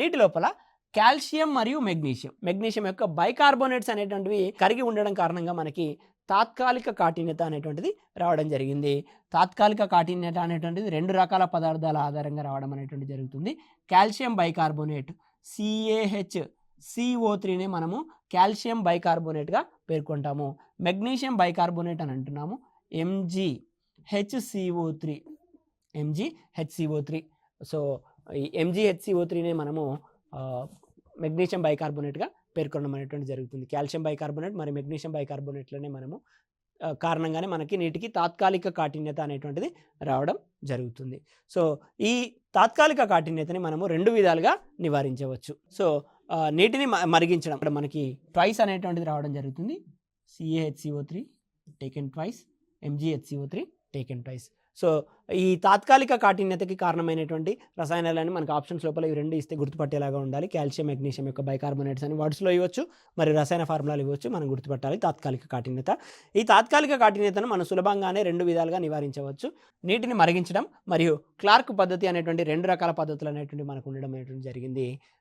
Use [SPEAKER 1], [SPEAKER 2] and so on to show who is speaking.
[SPEAKER 1] నీటి లోపల కాల్షియం మరియు మెగ్నీషియం. మెగ్నీషియం యొక్క బైకార్బోనేట్స్ అనేటువంటివి కరిగి ఉండడం కారణంగా మనకి తాత్కాలిక కాఠిన్యత అనేటువంటిది రావడం జరిగింది. తాత్కాలిక కాఠిన్యత అనేటువంటిది రెండు రకాల పదార్థాల ఆధారంగా రావడం అనేటువంటిది జరుగుతుంది. కాల్షియం బైకార్బోనేట్ సిఏహెచ్ సిఓ త్రీని మనము కాల్షియం బైకార్బోనేట్గా పేర్కొంటాము. మెగ్నీషియం బైకార్బోనేట్ అని అంటున్నాము. MG HCO three MG HCO three so ఈ ఎంజీహెచ్సిఓ త్రీనే మనము మెగ్నీషియం బైకార్బోనేట్గా పేర్కొనడం అనేటువంటి జరుగుతుంది. కాల్షియం బైకార్బోనేట్ మరి మెగ్నీషియం బైకార్బోనేట్లోనే మనము కారణంగానే మనకి నీటికి తాత్కాలిక కాఠిన్యత అనేటువంటిది రావడం జరుగుతుంది. సో ఈ తాత్కాలిక కాఠిన్యతని మనము రెండు విధాలుగా నివారించవచ్చు. సో నీటిని మ- మరిగించడం. ఇక్కడ మనకి ట్వైస్ అనేటువంటిది రావడం జరుగుతుంది. CAHCO three taken twice MGHCO three taken price so ఈ తాత్కాలిక కాఠిన్యతకి కారణమైనటువంటి రసాయనాలని మనకు ఆప్షన్స్ లోపల ఇవి రెండు ఇస్తే గుర్తుపట్టేలాగా ఉండాలి. కాల్షియం మెగ్నీషియం యొక్క బైకార్బోనేట్స్ అని వర్డ్స్లో ఇవ్వచ్చు మరి రసాయన ఫార్ములాలు ఇవ్వచ్చు మనం గుర్తుపట్టాలి తాత్కాలిక కాఠిన్యత. ఈ తాత్కాలిక కాఠిన్యతను మనం సులభంగానే రెండు విధాలుగా నివారించవచ్చు. నీటిని మరిగించడం మరియు క్లార్క్ పద్ధతి అనేటువంటి రెండు రకాల పద్ధతులు అనేటువంటి మనకు ఉండడం అనేటువంటి జరిగింది.